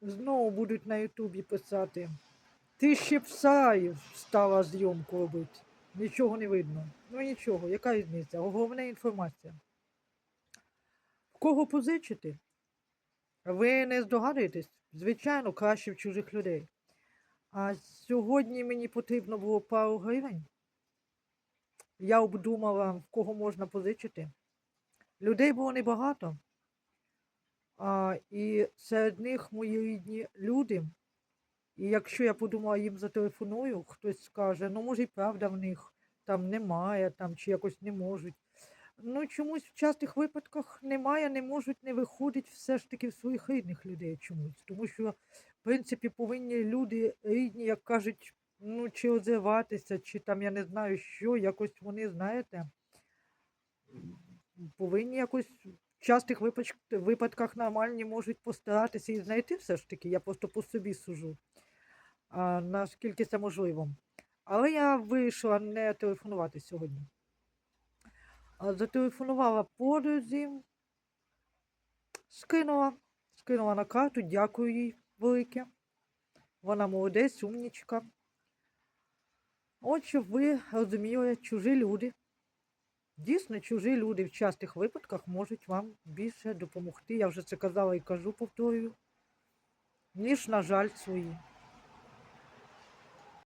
знову будуть на Ютубі писати. Ти ще в стала зйомку робити. Нічого не видно. Ну нічого, яка різниця? Головна інформація. В кого позичити? Ви не здогадуєтесь? Звичайно, краще в чужих людей. А сьогодні мені потрібно було пару гривень. Я обдумала, в кого можна позичити. Людей було небагато. А, і серед них мої рідні люди. І якщо я подумала, їм зателефоную, хтось скаже, ну може і правда в них там немає, там чи якось не можуть. Ну, чомусь в частих випадках немає, не можуть, не виходить все ж таки в своїх рідних людей чомусь. Тому що, в принципі, повинні люди рідні, як кажуть, ну, чи озиватися, чи там я не знаю що, якось вони, знаєте, повинні якось в частих випадках нормальні можуть постаратися і знайти все ж таки. Я просто по собі сужу, а, наскільки це можливо. Але я вирішила не телефонувати сьогодні. А, Зателефонувала подрузі, скинула, скинула на карту, дякую їй велике. Вона молодець, умнічка. От щоб ви розуміли, чужі люди. Дійсно, чужі люди в частих випадках можуть вам більше допомогти. Я вже це казала і кажу, повторюю, ніж, на жаль, свої.